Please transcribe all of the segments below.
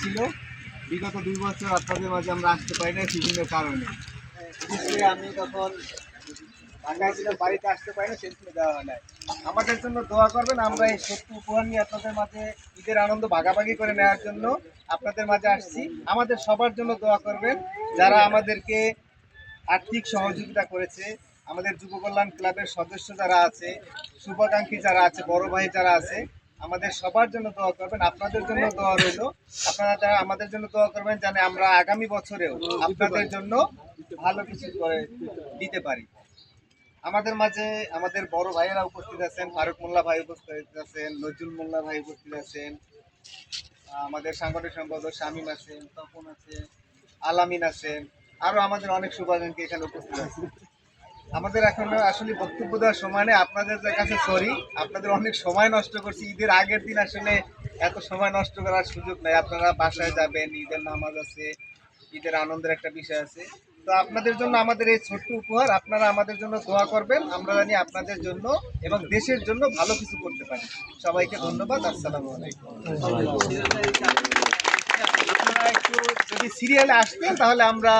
ছিল। বিগত দুই বছর আপনাদের মাঝে আমরা আসতে পারি না বিভিন্ন কারণে। আমি তখন ঢাকায় ছিলাম, বাড়িতে আসতে পারি না সেজন্য দেওয়া হয় আমাদের জন্য দোয়া করবেন, আমরা এই সত্য উপহার নিয়ে আপনাদের মাঝে ঈদের আনন্দ ভাগাভাগি করে নেওয়ার জন্য আপনাদের মাঝে আসছি। আমাদের সবার জন্য দোয়া করবেন, যারা আমাদেরকে আর্থিক সহযোগিতা করেছে, আমাদের যুব কল্যাণ ক্লাবের সদস্য যারা আছে, শুভাকাঙ্ক্ষী যারা আছে, বড় ভাই যারা আছে আমাদের সবার জন্য দোয়া করবেন, আপনাদের জন্য দোয়া রইল। আপনারা যারা আমাদের জন্য দোয়া করবেন, যেন আমরা আগামী বছরেও আপনাদের জন্য ভালো কিছু করে দিতে পারি। আমাদের মাঝে আমাদের বড় ভাইয়েরা উপস্থিত আছেন, ফারুক মোল্লা ভাই উপস্থিত আছেন, নজরুল মোল্লা ভাই উপস্থিত আছেন, আমাদের সাংগঠনিক সম্পাদক শামীম আছেন, তপন আছে আলামিন আছেন, আরও আমাদের অনেক শুভাকাঙ্ক্ষী এখানে উপস্থিত আছে আমাদের এখন আসলে বক্তব্য দেওয়ার সময় নেই। আপনাদের কাছে সরি আপনাদের অনেক সময় নষ্ট করছি। ঈদের আগের দিন আসলে এত সময় নষ্ট করার সুযোগ নাই। আপনারা বাসায় যাবেন, ঈদের নামাজ আছে, ঈদের আনন্দের একটা বিষয় আছে। তো আপনাদের জন্য আমাদের এই ছোট্ট উপহার, আপনারা আমাদের জন্য দোয়া করবেন। আমরা জানি আপনাদের জন্য এবং দেশের জন্য ভালো কিছু করতে পারি। সবাইকে ধন্যবাদ। আসসালামু আলাইকুম। আপনারা একটু যদি সিরিয়ালে আসতেন, তাহলে আমরা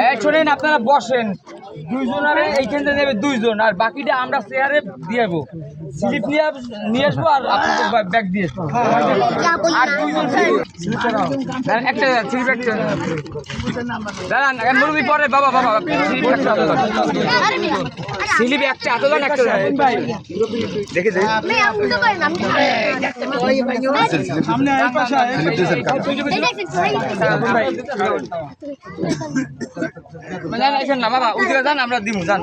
আর একজন আপনারা বসেন দুইজনের এইখান থেকে নেবে দুইজন আর বাকিটা আমরা চেয়ারে দিয়ে স্লিপ নিয়ে নিয়ে আসব আর আপনাদের ব্যাগ দিয়ে আসব আর দুইজন একটা স্লিপ একটা দাঁড়ান এক মুরগি পরে বাবা বাবা স্লিপ একটা হাতে দেন। একটা হাতে দেন একটা দেন। দেখে দেখি সামনে এই পাশে আয়। না না এখানে না বাবা ওইদিকে যান আমরা দিব যান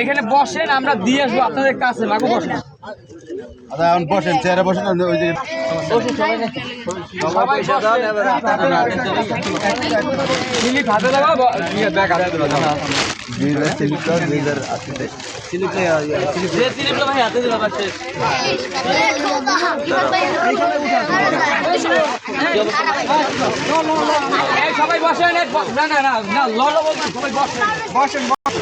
এখানে বসেন আমরা দিয়ে আসব আপনাদের কাছে লাগু বসেন। আচ্ছা এখন বসেন চেয়ারে বসেন ওই যে সবাই বসেন না না না না লড়ো বলবেন সবাই বসেন। বসেন বসেন।